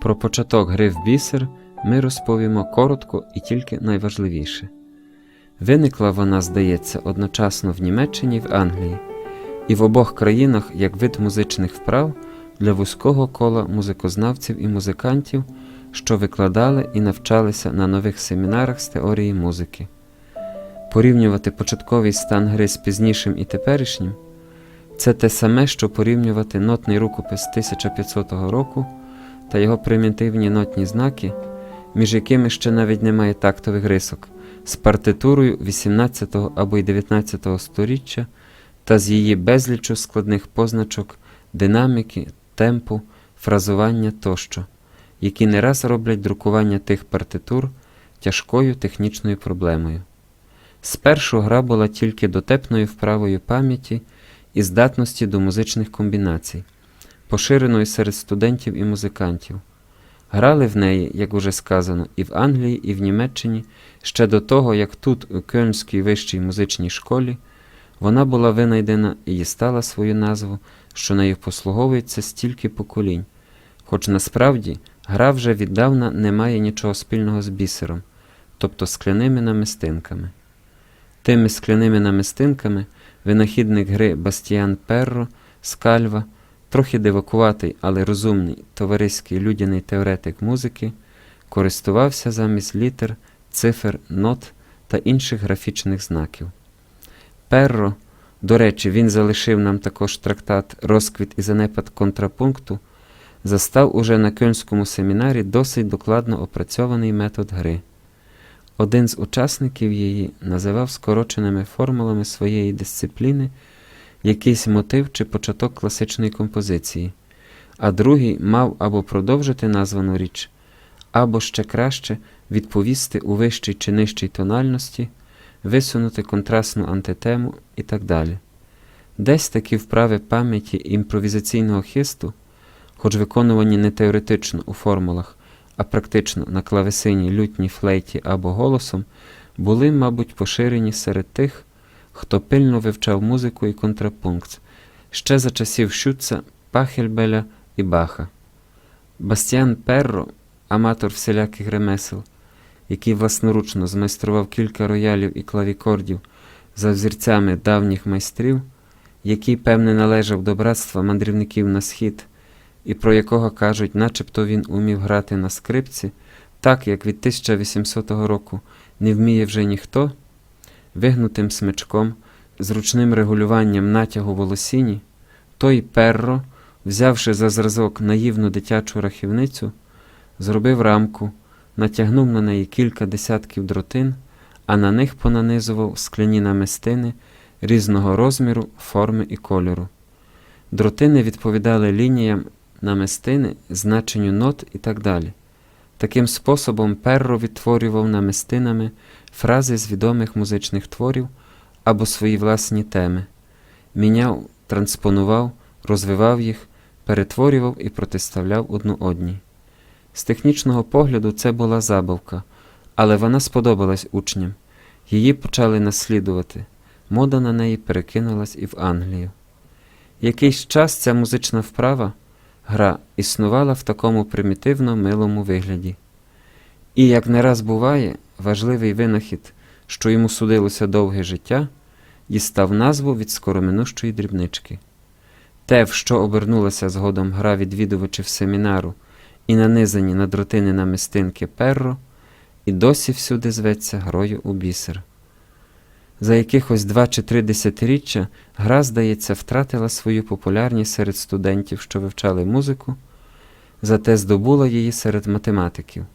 Про початок гри в бісер ми розповімо коротко і тільки найважливіше. Виникла вона, здається, одночасно в Німеччині і в Англії, і в обох країнах як вид музичних вправ для вузького кола музикознавців і музикантів, що викладали і навчалися на нових семінарах з теорії музики. Порівнювати початковий стан гри з пізнішим і теперішнім це те саме, що порівнювати нотний рукопис 1500 року та його примітивні нотні знаки, між якими ще навіть немає тактових рисок, з партитурою 18 або й 19 століття та з її безлічу складних позначок динаміки, темпу, фразування тощо, які не раз роблять друкування тих партитур тяжкою технічною проблемою. Спершу гра була тільки дотепною вправою пам'яті і здатності до музичних комбінацій, поширеною серед студентів і музикантів. Грали в неї, як уже сказано, і в Англії, і в Німеччині ще до того, як тут, у Кельнській вищій музичній школі, вона була винайдена і дістала свою назву, що нею послуговується стільки поколінь, хоч насправді гра вже віддавна не має нічого спільного з бісером, тобто скляними намистинками. Тими скляними намистинками винахідник гри Бастіан Перро з Кальва, трохи дивакуватий, але розумний, товариський людяний теоретик музики, користувався замість літер, цифр, нот та інших графічних знаків. Перро, до речі, він залишив нам також трактат Розквіт і занепад контрапункту, застав уже на Кельнському семінарі досить докладно опрацьований метод гри. Один з учасників її називав скороченими формулами своєї дисципліни якийсь мотив чи початок класичної композиції, а другий мав або продовжити названу річ, або ще краще відповісти у вищій чи нижчій тональності, висунути контрастну антитему і так далі. Десь такі вправи пам'яті імпровізаційного хисту, хоч виконувані не теоретично у формулах, а практично на клавесині, лютній флейті або голосом, були, мабуть, поширені серед тих, хто пильно вивчав музику і контрапункт, ще за часів Шюца, Пахельбеля і Баха. Бастіан Перро, аматор всіляких ремесел, який власноручно змайстрував кілька роялів і клавікордів за взірцями давніх майстрів, який, певне, належав до братства мандрівників на схід, і про якого кажуть, начебто він умів грати на скрипці, так як від 1800 року не вміє вже ніхто, вигнутим смичком, зручним регулюванням натягу волосіні, той перро, взявши за зразок наївну дитячу рахівницю, зробив рамку, натягнув на неї кілька десятків дротин, а на них понанизував скляні намистини різного розміру, форми і кольору. Дротини відповідали лініям намистини, значенню нот і так далі. Таким способом перро відтворював намистинами фрази з відомих музичних творів або свої власні теми, міняв, транспонував, розвивав їх, перетворював і протиставляв одну одній. З технічного погляду це була забавка, але вона сподобалась учням. Її почали наслідувати. Мода на неї перекинулась і в Англію. Якийсь час ця музична вправа, гра, існувала в такому примітивно милому вигляді. І, як не раз буває, важливий винахід, що йому судилося довге життя, дістав назву від скороминущої дрібнички. Те, в що обернулася згодом гра відвідувачів семінару і нанизані на дротини намистинки перро, і досі всюди зветься грою у бісер. За якихось два чи три десятиріччя гра, здається, втратила свою популярність серед студентів, що вивчали музику, зате здобула її серед математиків.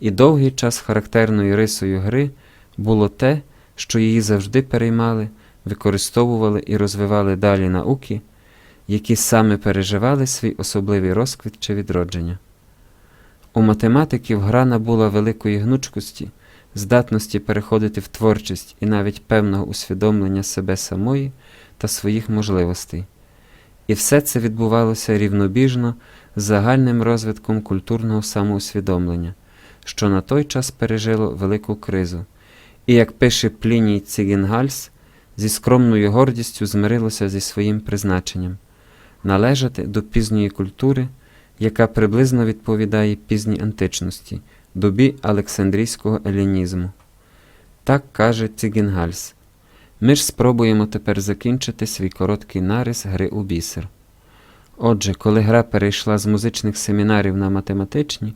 І довгий час характерною рисою гри було те, що її завжди переймали, використовували і розвивали далі науки, які саме переживали свій особливий розквіт чи відродження. У математиків гра набула великої гнучкості, здатності переходити в творчість і навіть певного усвідомлення себе самої та своїх можливостей. І все це відбувалося рівнобіжно з загальним розвитком культурного самоусвідомлення, що на той час пережило велику кризу, і, як пише Пліній Цігінгальс, зі скромною гордістю змирилося зі своїм призначенням належати до пізньої культури, яка приблизно відповідає пізній античності, добі Олександрійського елінізму. Так каже Цігінгальс. Ми ж спробуємо тепер закінчити свій короткий нарис гри у бісер. Отже, коли гра перейшла з музичних семінарів на математичні,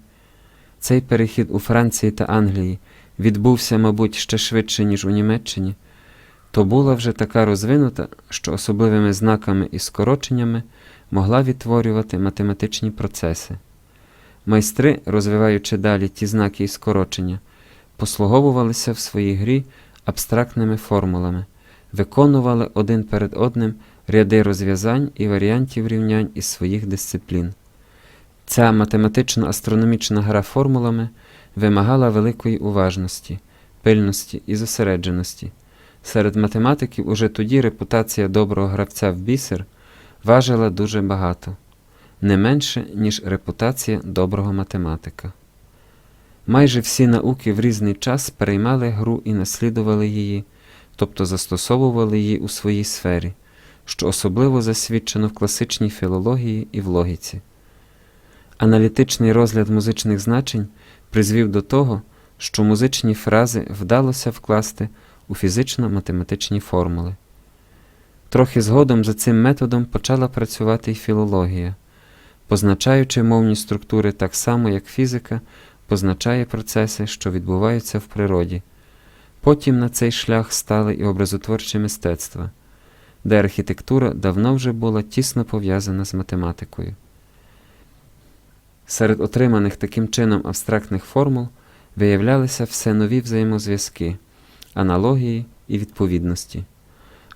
цей перехід у Франції та Англії відбувся, мабуть, ще швидше, ніж у Німеччині, то була вже така розвинута, що особливими знаками і скороченнями могла відтворювати математичні процеси. Майстри, розвиваючи далі ті знаки і скорочення, послуговувалися в своїй грі абстрактними формулами, виконували один перед одним ряди розв'язань і варіантів рівнянь із своїх дисциплін. Ця математично-астрономічна гра формулами вимагала великої уважності, пильності і зосередженості. Серед математиків уже тоді репутація доброго гравця в бісер важила дуже багато, не менше, ніж репутація доброго математика. Майже всі науки в різний час переймали гру і наслідували її, тобто застосовували її у своїй сфері, що особливо засвідчено в класичній філології і в логіці. Аналітичний розгляд музичних значень призвів до того, що музичні фрази вдалося вкласти у фізично-математичні формули. Трохи згодом за цим методом почала працювати й філологія, позначаючи мовні структури так само, як фізика позначає процеси, що відбуваються в природі. Потім на цей шлях стали і образотворчі мистецтва, де архітектура давно вже була тісно пов'язана з математикою. Серед отриманих таким чином абстрактних формул виявлялися все нові взаємозв'язки, аналогії і відповідності.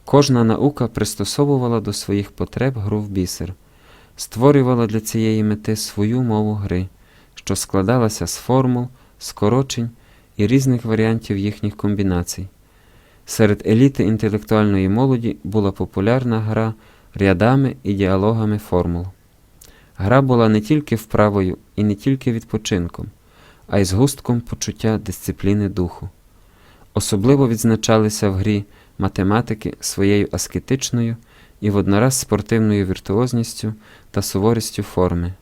Кожна наука пристосовувала до своїх потреб гру в бісер, створювала для цієї мети свою мову гри, що складалася з формул, скорочень і різних варіантів їхніх комбінацій. Серед еліти інтелектуальної молоді була популярна гра рядами і діалогами формул. Гра була не тільки вправою і не тільки відпочинком, а й згустком почуття дисципліни духу. Особливо відзначалися в грі математики своєю аскетичною і воднораз спортивною віртуозністю та суворістю форми.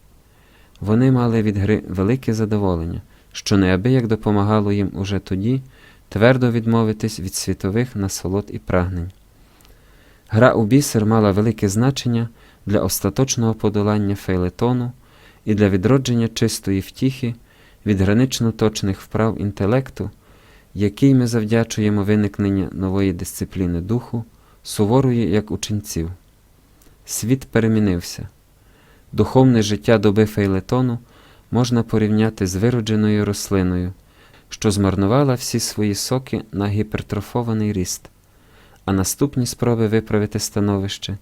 Вони мали від гри велике задоволення, що неабияк допомагало їм уже тоді твердо відмовитись від світових насолод і прагнень. Гра у бісер мала велике значення для остаточного подолання фейлетону і для відродження чистої втіхи від гранично точних вправ інтелекту, який ми завдячуємо виникнення нової дисципліни духу, суворої як ученців. Світ перемінився. Духовне життя доби фейлетону можна порівняти з виродженою рослиною, що змарнувала всі свої соки на гіпертрофований ріст, а наступні спроби виправити становище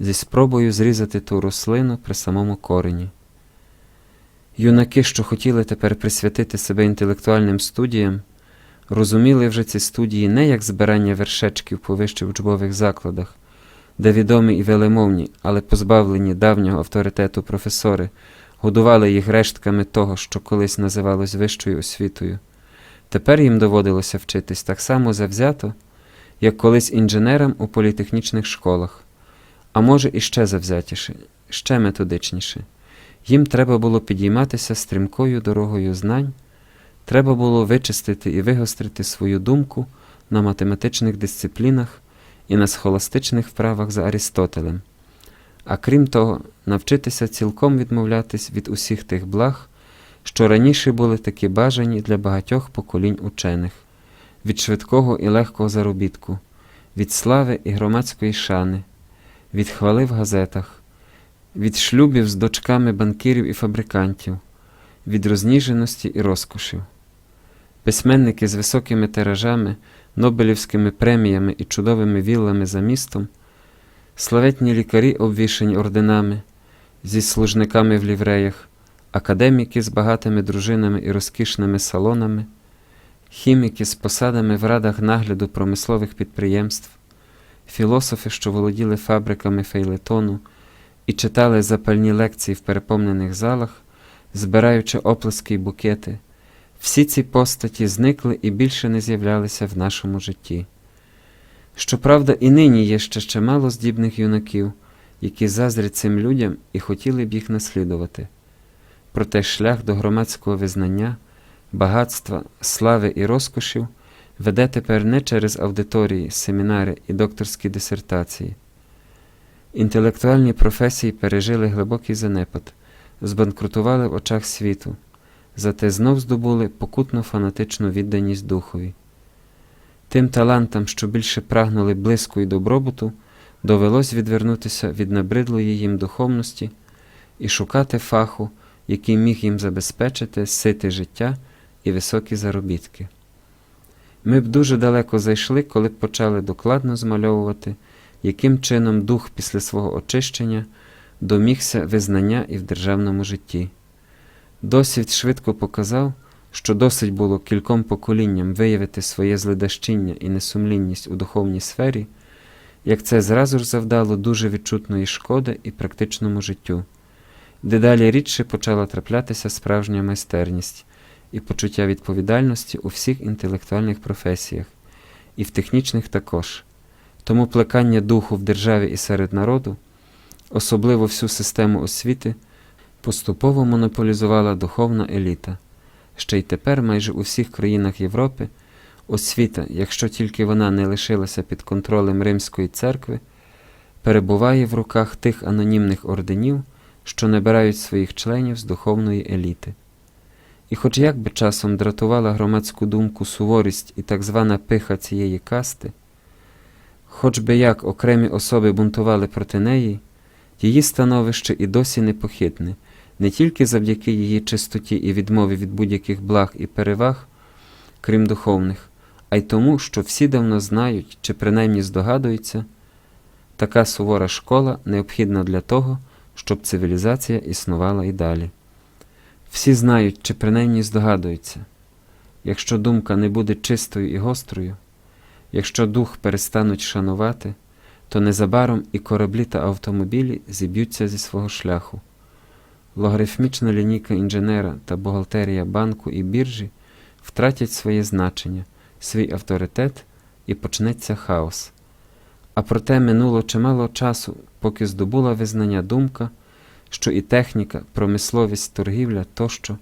зі спробою зрізати ту рослину при самому корені. Юнаки, що хотіли тепер присвятити себе інтелектуальним студіям, розуміли вже ці студії не як збирання вершечків по вищих учбових закладах, де відомі і велемовні, але позбавлені давнього авторитету професори, годували їх рештками того, що колись називалось вищою освітою. Тепер їм доводилося вчитись так само завзято, як колись інженерам у політехнічних школах, а може і ще завзятіше, ще методичніше. Їм треба було підійматися стрімкою дорогою знань, треба було вичистити і вигострити свою думку на математичних дисциплінах і на схоластичних вправах за Арістотелем, а крім того, навчитися цілком відмовлятись від усіх тих благ, що раніше були такі бажані для багатьох поколінь учених, від швидкого і легкого заробітку, від слави і громадської шани, від хвали в газетах, від шлюбів з дочками банкірів і фабрикантів, від розніженості і розкошів. Письменники з високими тиражами, Нобелівськими преміями і чудовими віллами за містом, славетні лікарі, обвішані орденами, зі служниками в лівреях, академіки з багатими дружинами і розкішними салонами, хіміки з посадами в радах нагляду промислових підприємств, філософи, що володіли фабриками фейлетону і читали запальні лекції в переповнених залах, збираючи оплески й букети. Всі ці постаті зникли і більше не з'являлися в нашому житті. Щоправда, і нині є ще чимало здібних юнаків, які заздрять цим людям і хотіли б їх наслідувати. проте шлях до громадського визнання, багатства, слави і розкошів веде тепер не через аудиторії, семінари і докторські дисертації. Інтелектуальні професії пережили глибокий занепад, збанкрутували в очах світу, зате знов здобули покутну фанатичну відданість духові. Тим талантам, що більше прагнули блиску і добробуту, довелось відвернутися від набридлої їм духовності і шукати фаху, який міг їм забезпечити сите життя і високі заробітки. Ми б дуже далеко зайшли, коли б почали докладно змальовувати, яким чином дух після свого очищення домігся визнання і в державному житті. Досвід швидко показав, що досить було кільком поколінням виявити своє зледащіння і несумлінність у духовній сфері, як це зразу ж завдало дуже відчутної шкоди і практичному життю. Дедалі рідше почала траплятися справжня майстерність і почуття відповідальності у всіх інтелектуальних професіях, і в технічних також. Тому плекання духу в державі і серед народу, особливо всю систему освіти, поступово монополізувала духовна еліта. Ще й тепер майже у всіх країнах Європи освіта, якщо тільки вона не лишилася під контролем Римської церкви, перебуває в руках тих анонімних орденів, що набирають своїх членів з духовної еліти. І хоч як би часом дратувала громадську думку суворість і так звана пиха цієї касти, хоч би як окремі особи бунтували проти неї, її становище і досі непохитне, не тільки завдяки її чистоті і відмові від будь-яких благ і переваг, крім духовних, а й тому, що всі давно знають чи принаймні здогадуються, така сувора школа необхідна для того, щоб цивілізація існувала і далі. Всі знають чи принаймні здогадуються, якщо думка не буде чистою і гострою, якщо дух перестануть шанувати, то незабаром і кораблі та автомобілі зіб'ються зі свого шляху. Логарифмічна лінійка інженера та бухгалтерія банку і біржі втратять своє значення, свій авторитет і почнеться хаос. А проте минуло чимало часу, поки здобула визнання думка, що і техніка, промисловість, торгівля тощо,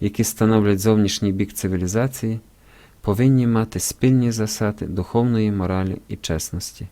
які становлять зовнішній бік цивілізації, повинні мати спільні засади духовної моралі і чесності.